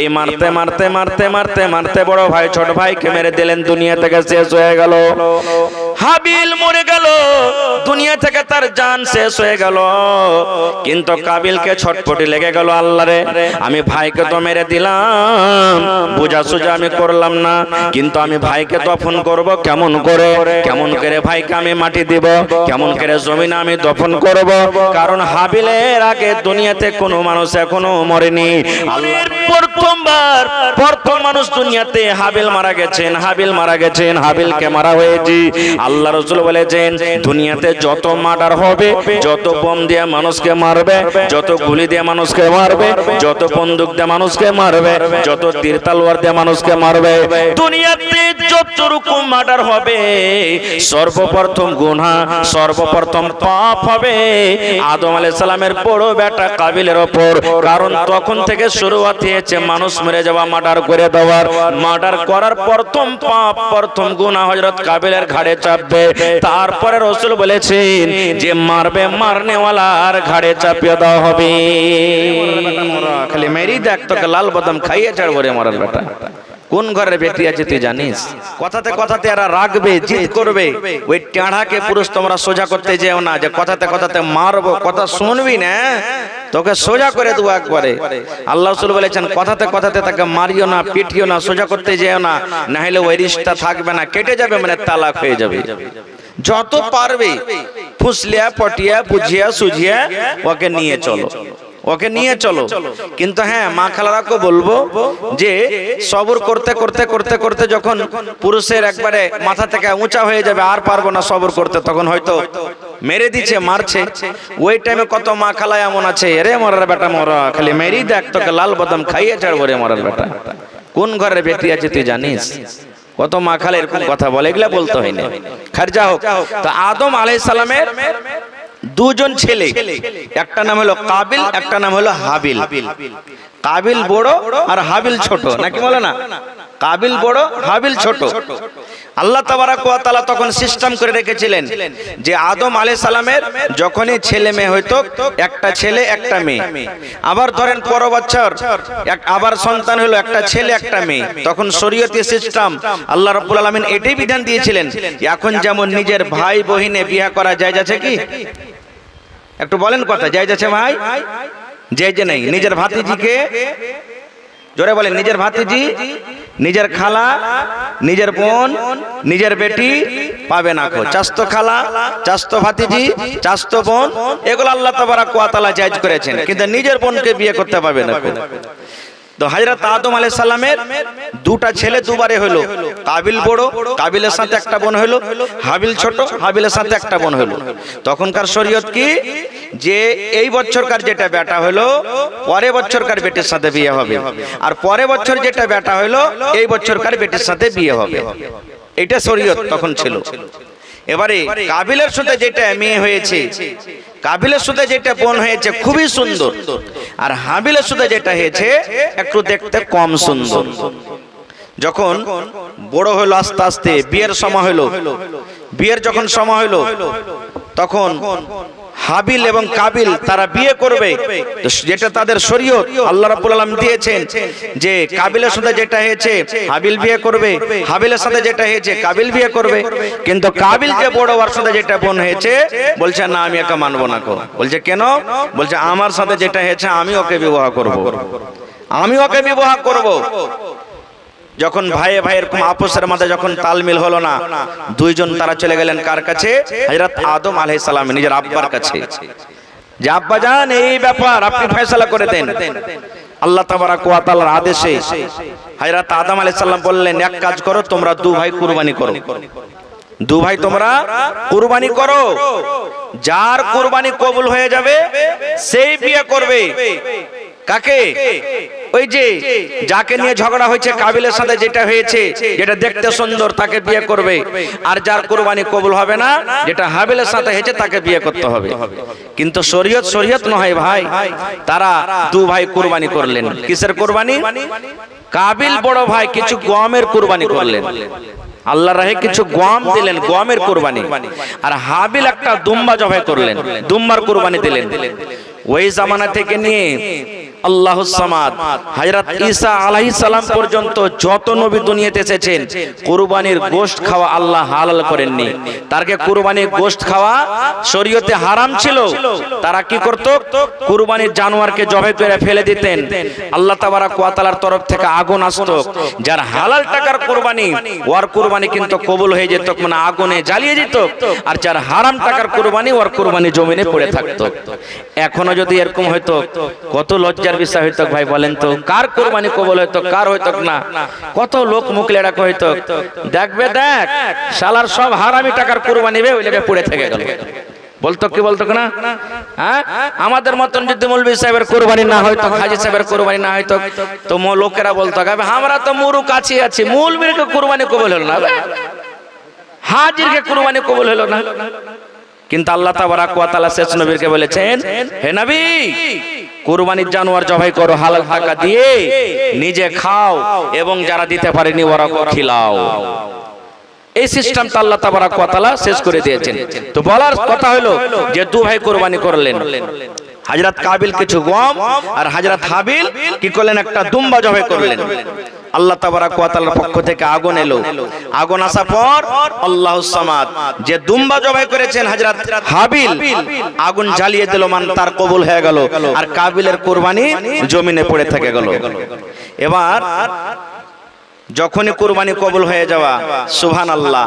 এই মারতে মারতে মারতে মারতে মারতে বড় ভাই, ছোট ভাইকে মেরে দিলেন, দুনিয়া থেকে শেষ হয়ে গেল। হাবিল মরে গেল, দুনিয়া থেকে তার জান শেষ হয়ে গেল। কিন্তু কাবিলকে ছটপটি লেগে গেল আল্লাহরে আমি ভাইকে তো মেরে দিলাম বুঝা সুঝা আমি করলাম না, কিন্তু আমি ভাইকে দফন করব কেমন করে? কেমন করে ভাইকে আমি মাটি দিব, কেমন করে জমিনে আমি দফন করব? কারণ হাবিলের আগে দুনিয়াতে কোনো মানুষ এখনও মরেনি। প্রথমবার, প্রথম মানুষ দুনিয়াতে হাবিল মারা গেছেন, হাবিল মারা গেছেন, হাবিলকে মারা হয়েছে। আল্লাহ রসুল বলেছেন, দুনিয়াতে যত মার্ডার হবে, যত বোম দিয়ে মানুষকে মারবে, যত গুলি দিয়ে মানুষকে মারবে, যত বন্দুক দিয়ে মানুষকে মারবে, যত তীর তালোয়ার দিয়ে মানুষকে মারবে, দুনিয়াতে যত রকম মার্ডার হবে, সর্বপ্রথম গুনাহ, সর্বপ্রথম পাপ হবে। আদম আলাইহিস সালামের বড় বেটা কাবিলের ওপর, কারণ তখন থেকে শুরুয়াত হয়েছে মানুষ মেরে যাওয়া, মার্ডার করে দেওয়ার। মার্ডার করার প্রথম পাপ, প্রথম গুনাহ হযরত কাবিলের ঘাড়ে চাপবে। তারপরে রসুল বলেছেন যে, মারবে মারনেওয়ালার ঘাড়ে চাপিয়ে দেওয়া হবে। খালি মেরি দেখ, তোকে লাল বাদাম খাইয়ে ছাড়বো রে মরার বেটা। কোন ঘরের বেটি আছে তুই জানিস? কথাতে কথাতে এরা রাখবে জিদ করবে। ওই টেঁড়াকে পুরুষ তোমরা সোজা করতে যেও না, যে কথাতে কথাতে মারবো, কথা শুনবি না তোকে সোজা করে দেবো একবারে। আল্লাহ রসুল বলেছেন, কথাতে কথাতে তাকে মারিও না, পিটিও না, সোজা করতে যেও না না হলে ওই রিশটা থাকবে না, কেটে যাবে মানে তালাক হয়ে যাবে। যত পারবে, ফুসলিয়া, পটিয়া বুঝিয়া সুঝিয়া ওকে নিয়ে চলো। ওকে নিয়ে চলো। কিন্তু হ্যাঁ মা খালারাকে বলব যে সবর করতে করতে করতে করতে যখন পুরুষের একবারে মাথা থেকে উঁচা হয়ে যাবে আর পারব না সবর করতে। তখন হয়তো মেরে দিচ্ছে মারছে। ওই টাইমে কত মা খালা এমন আছে রে মরার বেটা মরা। খালি মেরি দেখ তোকে লাল বাদাম খাইয়ে ছাড়বো রে মরার বেটা। কোন ঘরের বেটি আছে তুই জানিস? কত মা খালা এরকম কথা বলে এগুলা বলতে হয় না খারজা হোক। তো আদম আলাইহিস সালামের দুজন ছেলে, একটা নাম হলো কাবিল, একটা নাম হলো হাবিল। কাবিল বড় আর হাবিল ছোট, নাকি বলে না? কাবিল বড়, হাবিল ছোট। আল্লাহ তাআলা তখন সিস্টেম করে রেখেছিলেন যে আদম আলাইহিস সালামের যখনই ছেলে মেয়ে হইতো, একটা ছেলে, একটা মেয়ে। আবার ধরেন পর বছর আবার সন্তান হলো, একটা ছেলে, একটা মেয়ে। তখন শরীয়তি সিস্টেম আল্লাহ রাব্বুল আলামিন এটাই বিধান দিয়েছিলেন, এখন যেমন নিজের ভাই বহিনে বিয়ে করা যায় যাচ্ছে কি? একটু বলেন কথা যাই যাচ্ছে ভাই যাই যে নেই নিজের ভাতিজিকে জোরে বলেন নিজের ভাতিজি নিজের খালা নিজের বোন নিজের বেটি পাবে না কো। চাস্ত খালা চাস্ত ভাতিজি চাস্ত বোন এগুলো আল্লাহ তাবারাক ওয়া তাআলা জায়েজ করেছেন। কিন্তু নিজের বোনকে বিয়ে করতে পারবে না তো হযরত আদম আলাইহিস সালামের দুটা ছেলে দুবারে হলো। কাবিল বড়, কাবিলের সাথে একটা বোন হলো। হাবিল ছোট, হাবিলের সাথে একটা বোন হলো। তখনকার শরীয়ত কি? যে এই বছরকার যেটা বেটা হলো পরে বছরকার বেটির সাথে বিয়ে হবে। আর পরে বছর যেটা বেটা হলো, এই বছরকার বেটির সাথে বিয়ে হবে। এটা শরীয়ত তখন ছিল। এবারে কাবিলের সাথে যেটা মেয়ে হয়েছে কাবিলের সাথে যেটা বোন হয়েছে খুবই সুন্দর। আর হাবিলের সাথে যেটা হয়েছে, একটু দেখতে কম সুন্দর। যখন বড় হলো আস্তে আস্তে, বিয়ের সময় হলো বিয়ের যখন সময় হলো তখন হাবিল এবং কাবিল তারা বিয়ে করবে। যেটা তাদের শরীয়ত, আল্লাহ রাব্বুল আলামিন দিয়েছেন যে কাবিলের সাথে যেটা হয়েছে, হাবিল বিয়ে করবে, হাবিলের সাথে যেটা হয়েছে, কাবিল বিয়ে করবে। কিন্তু কাবিল যে বড় ওর সাথে যেটা বোন হয়েছে, বলছে, না, আমি একে মানবো না কো বলছে, কেন? বলছে, আমার সাথে যেটা হয়েছে, আমি ওকে বিবাহ করব। আমি ওকে বিবাহ করব। যখন ভাইয়ে ভাইয়ের আপোষের মধ্যে যখন তালমিল হলো না, দুইজন তারা চলে গেলেন কার কাছে? হযরত আদম আলাইহিস সালাম নিজের আব্বার কাছে। যে, আব্বা জান, এই ব্যাপার আপনি ফয়সালা করে দেন। আল্লাহ তাবারাক ওয়া তাআলার আদেশে হযরত আদম আলাইহিস সালাম বললেন, এক কাজ করো, তোমরা দু ভাই কুরবানি করো। দু ভাই তোমরা কুরবানি করো। যার কুরবানি কবুল হয়ে যাবে, সেই বিয়ে করবে। কাকে? ওই যে, যাকে নিয়ে ঝগড়া হয়েছে কাবিলের সাথে যেটা হয়েছে, যেটা দেখতে সুন্দর, তাকে বিয়ে করবে। আর যার কোরবানি কবুল হবে না, যেটা হাবিলের সাথে হয়েছে, তাকে বিয়ে করতে হবে। কিন্তু শরীয়ত শরীয়ত নয় ভাই, তারা দু ভাই কোরবানি করলেন। কিসের কোরবানি? কাবিল বড় ভাই কিছু গমের কোরবানি করলেন। আল্লাহ রাহে কিছু গম দিলেন, গমের কোরবানি। আর হাবিল একটা দুম্বা জবাই করলেন, দুম্বার কোরবানি দিলেন। ওই জামানা থেকে নিয়ে আল্লাহ সামাদ। হযরত ঈসা সালাম পর্যন্ত যত নবী দুনিয়াতে এসেছেন, কুরবানির খাওয়া আল্লাহ হালাল করেননি। তারকে কুরবানির খাওয়া শরীয়তে হারাম ছিল। তারা কি করত? কুরবানির জানোয়ারকে জবাই করে ফেলে দিতেন। আল্লাহ তরফ থেকে আগুন আসতো। যার হালাল টাকার কুরবানি ওর কুরবানি কিন্তু কবুল হয়ে যেত মানে আগুনে জ্বালিয়ে দিত। আর যার হারাম টাকার কুরবানি ওর কুরবানি জমিনে পড়ে থাকতো। এখনও যদি এরকম হয়তো, কত লজ্জার বিষয় হইতো ভাই বলেন তো, কার কোরবানি কবল হইতো কার হইতো না? কত লোক মুখ লেড়া হইতো দেখবে, দেখ, শালার সব হারামি টাকার কুরবানি বে, ওই লেগে পড়ে থেকে গেল। বলতো কি বলতো না? হ্যাঁ? আমাদের মতন যদি মৌলবী সাহেবের কোরবানি না হয়তো খাজি সাহেবের কোরবানি না হয়তো তো লোকেরা বলতো, "আবে, আমরা তো মুরু কাছে আছি মৌলবীরকে কোরবানি কবল হলো না। হাজিরকে কোরবানি কবল হলো না। কিন্তু আল্লাহ তাবারাক ওয়া তাআলা শেষ নবীকে বলেছেন, হে নবী কুরবানির জানোয়ার জবাই করো, হালাল টাকা দিয়ে নিজে খাও এবং যারা দিতে পারেনি ওরা খিলাও। এই সিস্টেমটা আল্লাহ তাবারাক ওয়া শেষ করে দিয়েছেন। তো বলার কথা হলো যে দু ভাই কোরবানি করলেন। হাজরাত কাবিল কিছু গম আর হাজরাত হাবিল কি করলেন? একটা দুম্বা জবাই করলেন। আল্লাহ তাবারাক ওয়া তাআলার পক্ষ থেকে আগুন এলো। আগুন আসার পর আল্লাহু সামাদ যে দুম্বা জবাই করেছেন হযরত হাবিল, আগুন জ্বালিয়ে দিল মান তার কবুল হয়ে গেল। আর কাবিলের কুরবানি জমিনে পড়ে থেকে গেল। এবার যখনই কুরবানি কবুল হয়ে যাওয়া সুহান আল্লাহ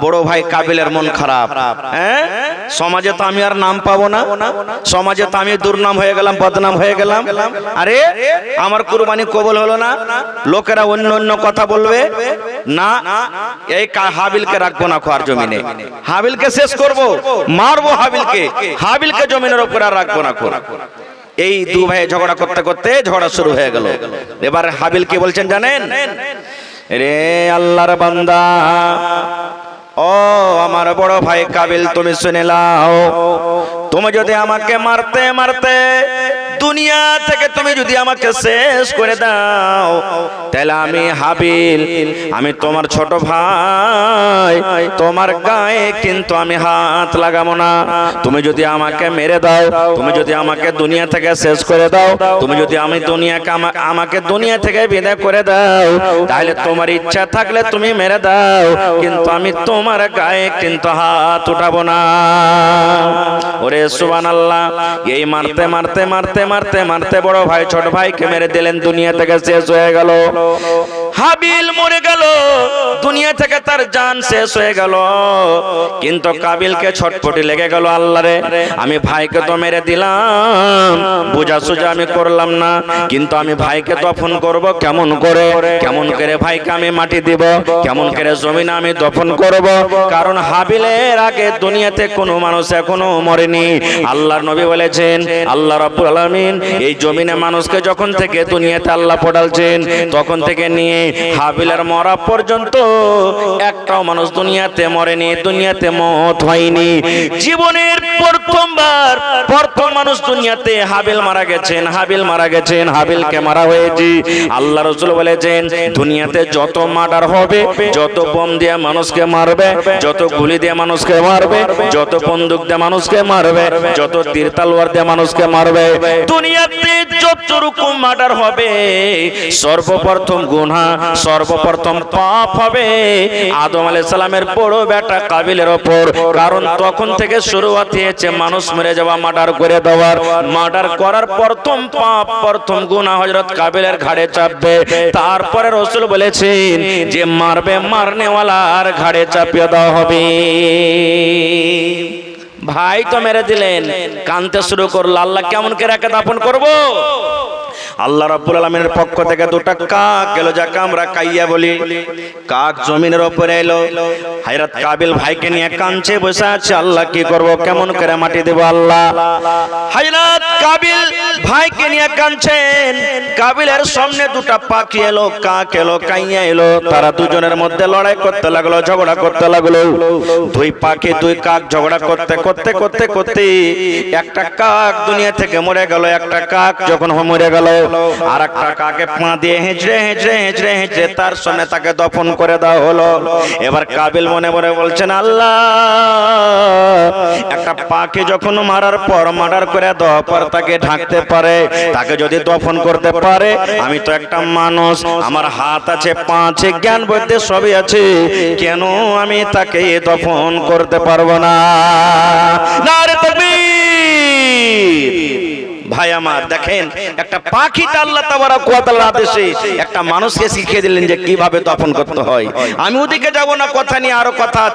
বড় ভাই কাবিলের মন খারাপ। হ্যাঁ? সমাজে তো আমি আর নাম পাবো না। সমাজে তো আমি দুর্নাম হয়ে গেলাম, বদনাম হয়ে গেলাম। আরে, আমার কুরবানি কবুল হলো না। লোকেরা অন্য অন্য কথা বলবে। না, এই হাবিলকে রাখব না খোয়ার জমিনে। হাবিলকে শেষ করব, মারবো হাবিলকে। হাবিলকে জমিনের উপর আর রাখব না খোর। এই দু ভাই ঝগড়া করতে করতে ঝগড়া শুরু হয়ে গেল। এবার হাবিল কি বলছেন জানেন? রে আল্লাহর বান্দা। ও, আমার বড় ভাই কাবিল, তুমি শুনে লাও তুমি যদি আমাকে মারতে মারতে দুনিয়া থেকে তুমি যদি আমাকে শেষ করে দাও, তাহলে আমি হাবিল, আমি তোমার ছোট ভাই, তোমার গায়ে কিন্তু আমি হাত লাগাবো না। তুমি যদি আমাকে মেরে দাও, তুমি যদি আমাকে দুনিয়া থেকে শেষ করে দাও, তুমি যদি আমি দুনিয়াকে আমা- আমাকে দুনিয়া থেকে বিদায় করে দাও, তাহলে তোমার ইচ্ছা থাকলে তুমি মেরে দাও, কিন্তু আমি তোমার গায়ে কিন্তু হাত উঠাবো না। ওরে সুবান আল্লাহ এই মারতে মারতে মারতে মারতে মারতে মারতে বড় ভাই ছোট ভাইকে মেরে দিলেন দুনিয়া থেকে শেষ হয়ে গেল। হাবিল মরে গেল, দুনিয়া থেকে তার জান শেষ হয়ে গেল। কিন্তু কাবিলকে ছটপটি লেগে গেল আল্লাহরে। আমি ভাইকে তো মেরে দিলাম বুঝা সুঝা আমি করলাম না। কিন্তু আমি ভাইকে দফন করব কেমন করে? কেমন করে ভাইকে আমি মাটি দিব? কেমন করে জমিনে আমি দফন করব? কারণ হাবিলের আগে দুনিয়াতে কোনো মানুষ এখনও মরেনি। আল্লাহর নবী বলেছেন, আল্লাহ রাব্বুল আলামিন এই জমিনে মানুষকে যখন থেকে দুনিয়াতে আল্লাহ পড়ালছেন তখন থেকে নিয়ে হাবিলের মরা পর্যন্ত একটাও মানুষ দুনিয়াতে মরেনি দুনিয়াতে মত হয়নি। জীবনের প্রথমবার প্রথম মানুষ দুনিয়াতে হাবিল মারা গেছেন, হাবিল মারা গেছেন, হাবিলকে মারা হয়েছে। আল্লাহ রসুল বলেছেন, দুনিয়াতে যত মার্ডার হবে, যত বোম দিয়ে মানুষকে মারবে, যত গুলি দিয়ে মানুষকে মারবে, যত বন্দুক দিয়ে মানুষকে মারবে, যত তীর তালোয়ার দিয়ে মানুষকে মারবে, দুনিয়াতে যত রকম মার্ডার হবে, সর্বপ্রথম গুনাহ, সর্বপ্রথম পাপ হবে। আদম আলাইহিস সালামের বড় বেটা কাবিলের ওপর, কারণ তখন থেকে শুরুয়াত হয়েছে, মানুষ মেরে যাওয়া মার্ডার করে দেওয়ার, মার্ডার করার প্রথম পাপ, প্রথম গুনাহ হযরত কাবিলের ঘাড়ে চাপবে। তারপরে রসুল বলেছেন যে মারবে মারনেওয়ালার ঘাড়ে চাপিয়ে দেওয়া হবে। ভাই তো মেরে দিলেন, কানতে শুরু করল, আল্লাহ কেমন করে একে দাপন করব? আল্লাহ রাব্বুল আলামিনের পক্ষ থেকে দুটা কাক গেল যাকে আমরা কাইয়া বলি। কাক জমিনের উপরে এলো। হায়রাত কাবিল ভাইকে নিয়ে কাঁদছে, বসে আছে, আল্লাহ কি করব, কেমন করে মাটি দেব আল্লাহ? হায়রাত কাবিল ভাইকে নিয়ে কাঁদছেন কাবিলের সামনে দুটা পাখি এলো, কাক এলো, কাইয়া এলো। তারা দুজনের মধ্যে লড়াই করতে লাগল, ঝগড়া করতে লাগল। দুই পাখি, দুই কাক ঝগড়া করতে করতে করতে করতে একটা কাক দুনিয়া থেকে মরে গেল, একটা কাক যখন মরে গেল আর একটা কাকে পা দিয়ে হেঁচড়ে হেঁচড়ে হেঁচড়ে হেঁচড়ে, তার সামনে তাকে দফন করে দেওয়া হলো। এবার কাবিল মনে মনে বলছেন, আল্লাহ, একটা পাখি যখন মারার পর মার্ডার করে দেওয়ার পর তাকে ঢাকতে পারে, তাকে যদি দফন করতে পারে, আমি তো একটা মানুষ, আমার হাত আছে, পা আছে, জ্ঞান বলতে সবই আছে, কেন আমি তাকে দফন করতে পারব না? নারে ভাই আমার, দেখেন, একটা পাখিটা আল্লাহ তাবারা ওয়া তাআলার আদেশে একটা মানুষকে শিখিয়ে দিলেন যে কীভাবে দফন করতে হয়। আমি ওদিকে যাব না, কথা নিয়ে আরও কথা আছে।